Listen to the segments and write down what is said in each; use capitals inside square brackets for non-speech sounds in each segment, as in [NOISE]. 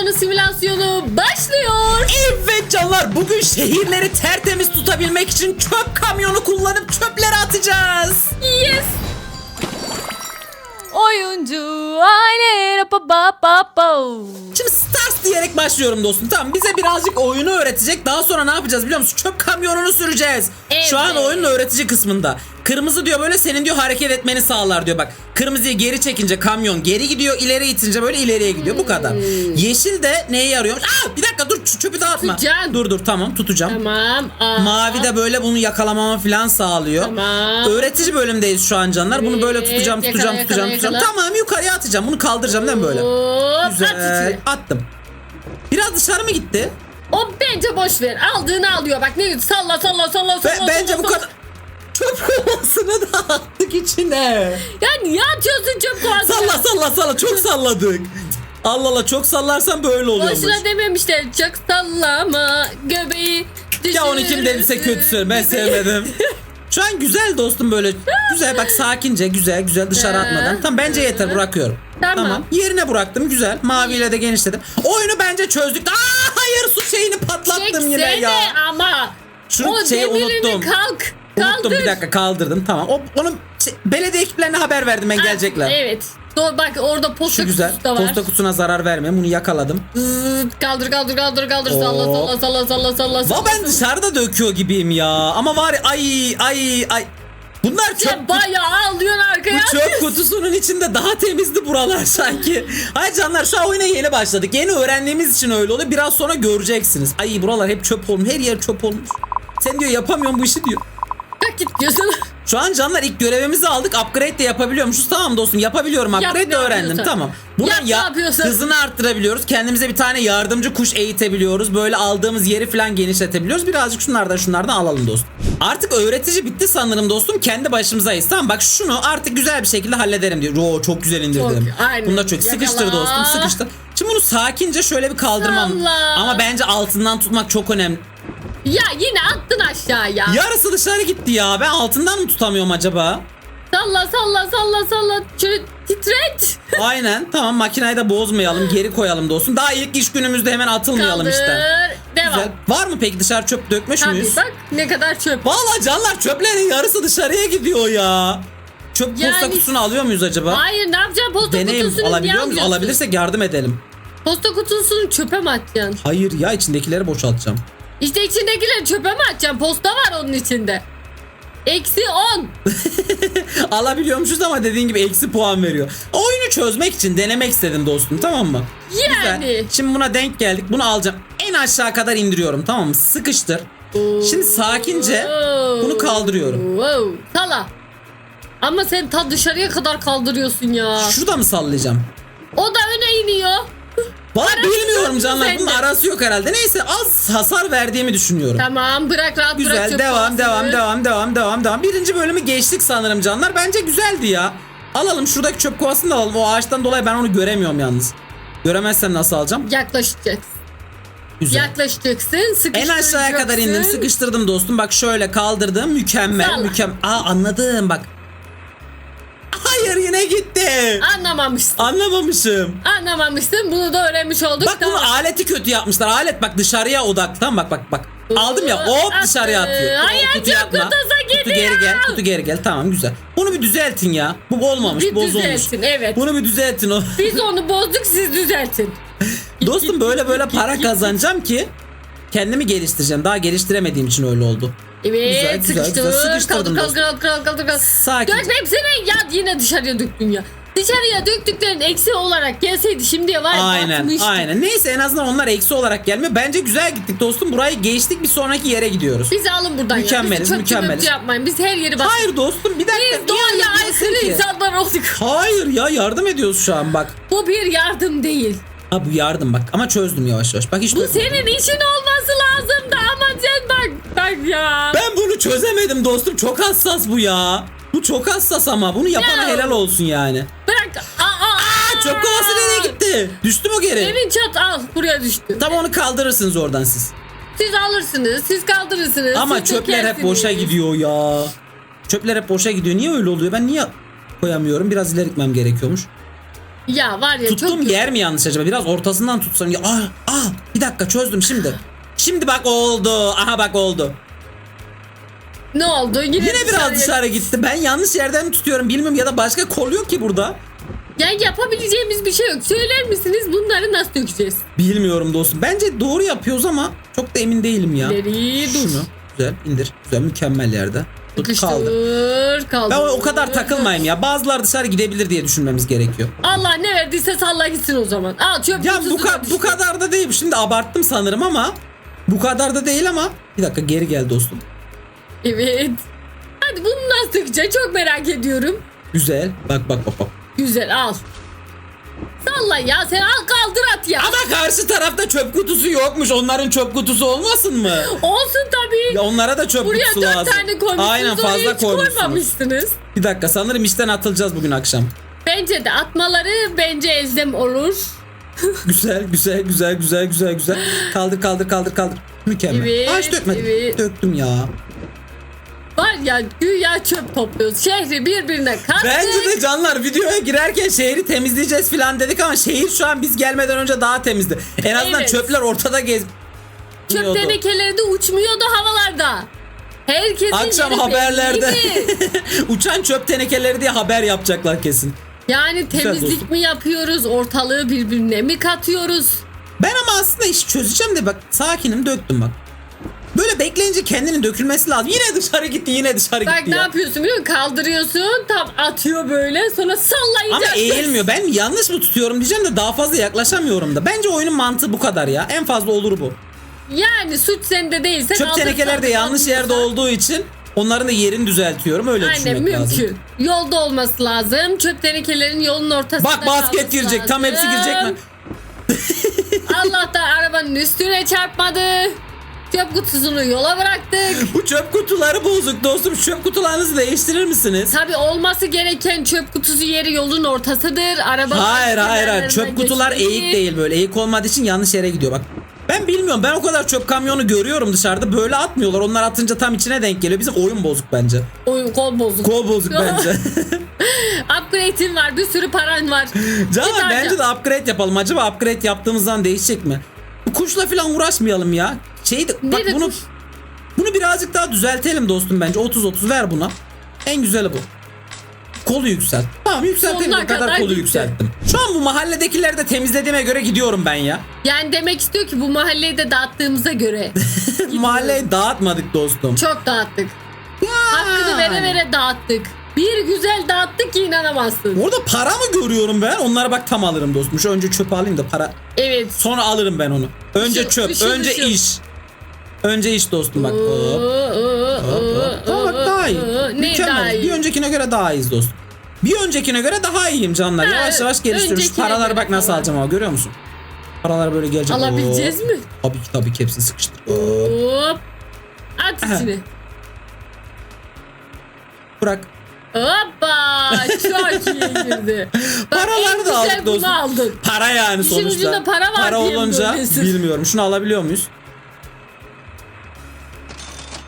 kamyonu simülasyonu başlıyor. Evet canlar bugün şehirleri tertemiz tutabilmek için çöp kamyonu kullanıp çöpleri atacağız. Yes. Oyuncu aile pa pa pa pa. Şimdi Stars diyerek başlıyorum dostum. Tamam bize birazcık oyunu öğretecek. Daha sonra ne yapacağız biliyor musun? Çöp kamyonunu süreceğiz. Şu an Evet. oyunun öğretici kısmında. Kırmızı diyor böyle senin diyor hareket etmeni sağlar diyor bak. Kırmızıyı geri çekince kamyon geri gidiyor. ileri itince böyle ileriye gidiyor. Bu kadar. Yeşil de neye yarıyormuş? Aa bir dakika dur çöpü dağıtma. Tutacaksın. Dur dur tamam tutacağım. Tamam. Aa. Mavi de böyle bunu yakalamama falan sağlıyor. Tamam. Öğretici bölümdeyiz şu an canlar. Bunu böyle Evet, tutacağım, yakala, tutacağım, yakala, tutacağım, tutacağım. yakala. Tamam yukarıya atacağım. Bunu kaldıracağım değil mi böyle? Hop, at Güzel. içine. Attım. Biraz dışarı mı gitti? O bence boş ver. Aldığını alıyor. Bak ne salla salla salla Be- salla. bence bu salla. kadar. Çöp kovasını da attık içine. Ya niye atıyorsun çöp kovasını? Salla salla salla çok salladık. Allah Allah çok sallarsan böyle oluyormuş. Boşuna dememişler. Çok sallama göbeği Ya onu kim dediyse kötü söyle ben sevmedim. [LAUGHS] Şu an güzel dostum böyle güzel bak sakince güzel güzel dışarı atmadan. Tamam bence yeter bırakıyorum. Tamam. Yerine bıraktım güzel. Maviyle de genişledim. Oyunu bence çözdük. Aa hayır su şeyini patlattım yine ya. ama. Şunu o demirini unuttum. kalk. Unuttum Kaldır. bir dakika kaldırdım tamam. O, onun şey, belediye ekiplerine haber verdim ben Ha, gelecekler. Evet. Doğru bak orada posta Şu güzel. kutusu da var. Posta kutusuna zarar verme. Bunu yakaladım. Zıt, kaldır kaldır kaldır kaldır salla Hop. salla salla salla salla. Va salla, ben dışarıda döküyor gibiyim ya. Ama var ya, ay ay ay. Bunlar çöp Sen bayağı alıyorsun arkaya. Bu çöp kutusunun içinde daha temizdi buralar [LAUGHS] sanki. Ay canlar şu an oyuna yeni başladık. Yeni öğrendiğimiz için öyle oluyor. Biraz sonra göreceksiniz. Ay buralar hep çöp olmuş. Her yer çöp olmuş. Sen diyor yapamıyorum bu işi diyor. Git diyorsun. Şu an canlar ilk görevimizi aldık. Upgrade de yapabiliyormuşuz. Tamam dostum yapabiliyorum. Yap, Upgrade ne de öğrendim. Tamam. Buna Yap, yapıyorsan. hızını arttırabiliyoruz. Kendimize bir tane yardımcı kuş eğitebiliyoruz. Böyle aldığımız yeri falan genişletebiliyoruz. Birazcık şunlardan şunlardan alalım dostum. Artık öğretici bitti sanırım dostum. Kendi başımızayız. Tamam bak şunu artık güzel bir şekilde hallederim diyor. Oo çok güzel indirdim. Çok, aynen. Bunda çok sıkıştır Yakala. dostum sıkıştır. Şimdi bunu sakince şöyle bir kaldırmam. Allah. Ama bence altından tutmak çok önemli. Ya yine attın aşağıya. Yarısı dışarı gitti ya. Ben altından mı tutamıyorum acaba? Salla salla salla salla. Şöyle titret. Aynen tamam makineyi de bozmayalım geri koyalım dostum. Daha ilk iş günümüzde hemen atılmayalım Kaldır. işte. Devam. Güzel. Var mı peki dışarı çöp dökmüş Tabii müyüz? bak ne kadar çöp. Vallahi canlar çöplerin yarısı dışarıya gidiyor ya. Çöp posta Yani- kutusunu alıyor muyuz acaba? Hayır ne yapacaksın posta Deneyim kutusunu alabiliyor muyuz? Alabilirsek yardım edelim. Posta kutusunu çöpe mi atacaksın? Hayır ya içindekileri boşaltacağım. İşte içindekileri çöpe mi atacaksın? Posta var onun içinde. Eksi 10. [LAUGHS] Alabiliyormuşuz ama dediğin gibi eksi puan veriyor. Oyunu çözmek için denemek istedim dostum tamam mı? Yani. Güzel. Şimdi buna denk geldik. Bunu alacağım. En aşağı kadar indiriyorum tamam mı? Sıkıştır. Şimdi sakince bunu kaldırıyorum. Wow. Sala. Ama sen ta dışarıya kadar kaldırıyorsun ya. Şurada mı sallayacağım? O da öne iniyor. Valla Arası yok bilmiyorum mu canlar. Bunun sende? arası yok herhalde. Neyse az hasar verdiğimi düşünüyorum. Tamam bırak rahat bırak Güzel çöp devam kovasını. devam devam devam devam devam. Birinci bölümü geçtik sanırım canlar. Bence güzeldi ya. Alalım şuradaki çöp kovasını da alalım. O ağaçtan dolayı ben onu göremiyorum yalnız. Göremezsem nasıl alacağım? Yaklaşacaksın. Güzel. Yaklaşacaksın. En Sıkıştıracaksın. aşağıya kadar indim sıkıştırdım dostum. Bak şöyle kaldırdım. Mükemmel Salla. mükemmel. Aa anladım bak. Hayır yine gitti. Anlamamışsın. Anlamamışım. Anlamamışsın. Bunu da öğrenmiş olduk. Bak bunu aleti kötü yapmışlar. Alet bak dışarıya odaklı. Tamam bak bak bak. Aldım ya hop Attı. dışarıya atıyor. Hayır, Kutuya çok atma. kutusa Kutu gidiyor. geri gel. Kutu geri gel. Tamam güzel. Bunu bir düzeltin ya. Bu olmamış. Bir bozulmuş. düzeltin, evet. Bunu bir düzeltin o. Biz onu bozduk siz düzeltin. [LAUGHS] Dostum böyle böyle para [LAUGHS] kazanacağım ki kendimi geliştireceğim. Daha geliştiremediğim için öyle oldu. Evet Güzel, güzel, sıkıştır. güzel. Sıkıştırdım Kaldır kaldır kaldır kaldır kaldır. kaldır. Sakin. Hepsini ya yine dışarıya döktün ya. Dışarıya döktüklerin eksi olarak gelseydi şimdiye var ya Aynen aynen. Neyse en azından onlar eksi olarak gelmiyor. Bence güzel gittik dostum. Burayı geçtik bir sonraki yere gidiyoruz. Bizi alın buradan Mükemmeliz, ya. Bizi mükemmeliz. yapmayın. Biz her yeri bak. Hayır dostum bir dakika. Biz doğaya aykırı insanlar olduk. Hayır ya yardım ediyoruz şu an bak. Bu bir yardım değil. Ha bu yardım bak ama çözdüm yavaş yavaş. Bak hiç Bu dökmedim. senin işin olması lazımdı ama sen bak bak ya. Ben bunu çözemedim dostum. Çok hassas bu ya. Bu çok hassas ama bunu yapana Ya. helal olsun yani. Bırak. Aa, aa, aa. Çöp kovası nereye gitti? Düştü mü geri? Evin çat al buraya düştü. Tam onu kaldırırsınız oradan siz. Siz alırsınız, siz kaldırırsınız. Ama siz çöpler hep dökersiniz. boşa gidiyor ya. Çöpler hep boşa gidiyor. Niye öyle oluyor? Ben niye koyamıyorum? Biraz ileri gitmem gerekiyormuş. Ya var ya çok yer mi yanlış acaba? Biraz ortasından tutsam. Ya, ah, ah, bir dakika çözdüm şimdi. Şimdi bak oldu. Aha bak oldu. Ne oldu? Yine, Yine biraz dışarı gitti. Ben yanlış yerden mi tutuyorum bilmiyorum ya da başka kol yok ki burada. Yani yapabileceğimiz bir şey yok. Söyler misiniz bunları nasıl dökeceğiz? Bilmiyorum dostum. Bence doğru yapıyoruz ama çok da emin değilim ya. İleri dur. Şunu güzel indir. Güzel mükemmel yerde. Kaldı. Sıkıştır, kaldır. Ben o kadar takılmayayım ya. Bazılar dışarı gidebilir diye düşünmemiz gerekiyor. Allah ne verdiyse salla gitsin o zaman. Al çöp Ya bu, ka- bu kadar da değil. Şimdi abarttım sanırım ama bu kadar da değil ama bir dakika geri gel dostum. Evet. Hadi bunu nasıl dökeceğiz? Çok merak ediyorum. Güzel. Bak bak bak bak. Güzel al. Salla ya sen al kaldır at ya. Ama karşı tarafta çöp kutusu yokmuş. Onların çöp kutusu olmasın mı? Olsun tabii. Ya onlara da çöp Buraya kutusu dört lazım. tane koymuşsunuz. Aynen fazla hiç koymuşsunuz. koymamışsınız. Bir dakika sanırım işten atılacağız bugün akşam. Bence de atmaları bence elzem olur. [LAUGHS] Güzel güzel güzel güzel güzel güzel. Kaldır kaldır kaldır kaldır. Mükemmel. Evet, hiç dökmedim. evet. Döktüm ya. Var ya güya çöp topluyoruz. Şehri birbirine kattık. Bence de canlar videoya girerken şehri temizleyeceğiz falan dedik ama şehir şu an biz gelmeden önce daha temizdi. En azından Evet. çöpler ortada gez. Çöp tenekeleri de uçmuyordu havalarda. Herkesin Akşam yeri haberlerde belliydi. [LAUGHS] uçan çöp tenekeleri diye haber yapacaklar kesin. Yani temizlik dostum. mi yapıyoruz? Ortalığı birbirine mi katıyoruz? Ben ama aslında işi çözeceğim de bak sakinim döktüm bak. Böyle bekleyince kendinin dökülmesi lazım. Yine dışarı gitti yine dışarı Bak gitti ne ya. yapıyorsun biliyor musun? Kaldırıyorsun tam atıyor böyle sonra Ama sallayacak. eğilmiyor. Ben yanlış mı tutuyorum diyeceğim de daha fazla yaklaşamıyorum da. Bence oyunun mantığı bu kadar ya. En fazla olur bu. Yani suç sende değilse Çöp tenekeler de yanlış yerde olduğu için onların da yerini düzeltiyorum. Öyle Aynen düşünmek mümkün. lazım. Yolda olması lazım. Çöp tenekelerin yolun ortasında Bak basket girecek. Tam hepsi lazım. girecek mi? [LAUGHS] [LAUGHS] Allah'tan arabanın üstüne çarpmadı. Çöp kutusunu yola bıraktık. Bu çöp kutuları bozuk dostum. Şu Çöp kutularınızı değiştirir misiniz? Tabi olması gereken çöp kutusu yeri yolun ortasıdır. Araba Hayır hayır hayır. Çöp kutular geçmeli. eğik değil böyle. Eğik olmadığı için yanlış yere gidiyor bak. Ben bilmiyorum. Ben o kadar çöp kamyonu görüyorum dışarıda. Böyle atmıyorlar. Onlar atınca tam içine denk geliyor. Bizim oyun bozuk bence. Oyun kol bozuk. Kol bozuk bence. [LAUGHS] Upgrade'in var. Bir sürü paran var. Canım bence de upgrade yapalım. Acaba upgrade yaptığımızdan değişecek mi? Bu kuşla falan uğraşmayalım ya. Şey de, bak Nerede bunu kuş? bunu birazcık daha düzeltelim dostum bence. 30 30 ver buna. En güzeli bu. Kolu yükselt. Tamam yükseltelim Sonuna kadar, kadar kolu gitti. yükselttim. Şu an bu mahalledekileri de temizlediğime göre gidiyorum ben ya. Yani demek istiyor ki bu mahalleyi de dağıttığımıza göre. [LAUGHS] Mahalleyi dağıtmadık dostum. Çok dağıttık. Hakkını vere vere dağıttık. Bir güzel dağıttık ki inanamazsın. Orada para mı görüyorum ben? Onlara bak tam alırım dostum. Şu önce çöp alayım da para. Evet. Sonra alırım ben onu. Önce Işıl, çöp, ışıl, önce ışıl. iş. Önce iş dostum bak. Hop. Hop, hop. Tamam bak daha iyi. Ne Mükemmel. daha iyi? Bir öncekine göre daha iyiyiz dostum. Bir öncekine göre daha iyiyim canlar. Ha, yavaş yavaş geliştiriyoruz. Şu öncekine paraları göre bak nasıl falan. alacağım ama görüyor musun? Paralar böyle gelecek. Alabileceğiz Oo. mi? Tabii ki tabii ki hepsini sıkıştır. Oo. Hop. At içine. Bırak. Hoppa. Çok iyi girdi. [LAUGHS] Bak, Paraları da aldık dostum. bunu aldın. Para yani İşin sonuçta. ucunda para var diye mi olunca böylesin? bilmiyorum. Şunu alabiliyor muyuz?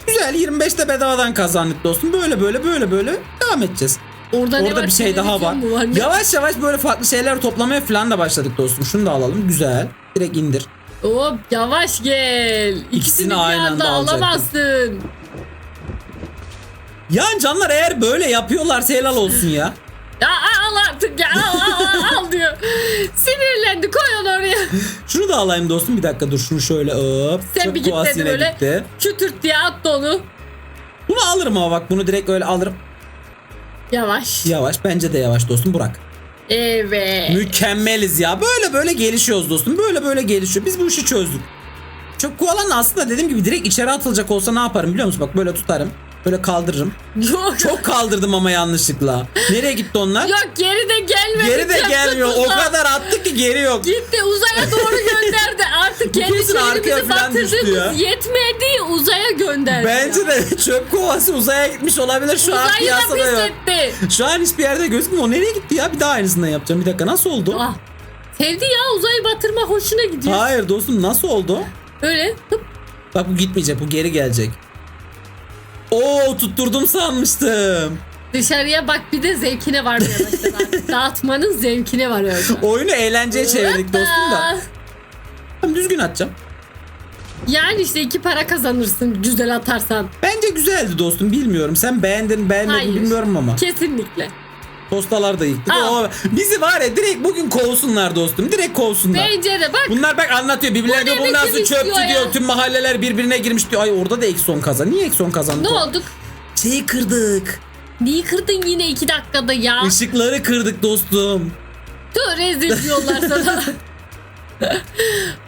Güzel 25'te bedavadan kazandık dostum. Böyle böyle böyle böyle devam edeceğiz. Orada, ne Orada var? bir şey daha var. Televizyon mu var? Ne- Yavaş yavaş böyle farklı şeyler toplamaya falan da başladık dostum. Şunu da alalım. Güzel. Direkt indir. Hop yavaş gel. İkisini bir aynı anda anda alacaktım. alamazsın. Yani canlar eğer böyle yapıyorlarsa helal olsun ya. Ya al artık ya al al al, al diyor. Sinirlendi koy onu oraya. Şunu da alayım dostum. Bir dakika dur şunu şöyle hop. Sen Çöp bir git dedi böyle. gitti. Kütürt diye attı onu. Bunu alırım ama bak bunu direkt öyle alırım. Yavaş. Yavaş bence de yavaş dostum Burak. Evet. Mükemmeliz ya. Böyle böyle gelişiyoruz dostum. Böyle böyle gelişiyor. Biz bu işi çözdük. Çok kovalan aslında dediğim gibi direkt içeri atılacak olsa ne yaparım biliyor musun? Bak böyle tutarım. Böyle kaldırırım. Yok. [LAUGHS] Çok kaldırdım ama yanlışlıkla. Nereye gitti onlar? Yok geri de gelmedi. Geri de gelmiyor. O kadar attık ki geri yok. Gitti uzaya doğru gönderdi. Artık [LAUGHS] kendi şehrimizi batırdığımız yetmedi uzaya gönderdi. Bence ya. de [LAUGHS] çöp kovası uzaya gitmiş olabilir şu an Uzayı da piyasada yok. Şu an hiçbir yerde gözükmüyor. O nereye gitti ya? Bir daha aynısından yapacağım. Bir dakika nasıl oldu? Ah. Sevdi ya uzayı batırma hoşuna gidiyor. Hayır dostum nasıl oldu? Öyle. Hıp. Bak bu gitmeyecek. Bu geri gelecek. Oo tutturdum sanmıştım. Dışarıya bak bir de zevkine başladı [LAUGHS] artık. Dağıtmanın zevkine varıyor. Oyunu eğlenceye çevirdik dostum da. Tamam, düzgün atacağım. Yani işte iki para kazanırsın güzel atarsan. Bence güzeldi dostum bilmiyorum. Sen beğendin beğenmedin Hayır. bilmiyorum ama. Kesinlikle. Postalar da yıktık. Ama bizi var ya direkt bugün kovsunlar dostum. Direkt kovsunlar. Bence de bak Bunlar bak anlatıyor. Birbirlerine Bu diyor ne bu nasıl biçim çöptü istiyor diyor. Tüm mahalleler birbirine girmiş diyor. Ay orada da ekson kazan. Niye ekson kazandı? ne olduk? Şeyi kırdık. Niye kırdın yine iki dakikada ya? Işıkları kırdık dostum. Dur rezil diyorlar sana. [LAUGHS]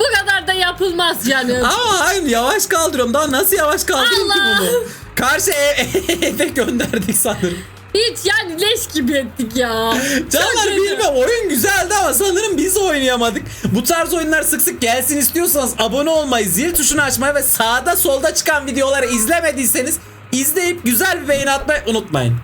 Bu kadar da yapılmaz canım. Ama hayır yavaş kaldırıyorum. Daha nasıl yavaş kaldırayım ki Allah! bunu? Karşı e- [LAUGHS] eve gönderdik sanırım. Hiç yani leş gibi ettik ya. [LAUGHS] Canlar bilmem oyun güzeldi ama sanırım biz oynayamadık. Bu tarz oyunlar sık sık gelsin istiyorsanız abone olmayı, zil tuşunu açmayı ve sağda solda çıkan videoları izlemediyseniz izleyip güzel bir beğeni atmayı unutmayın.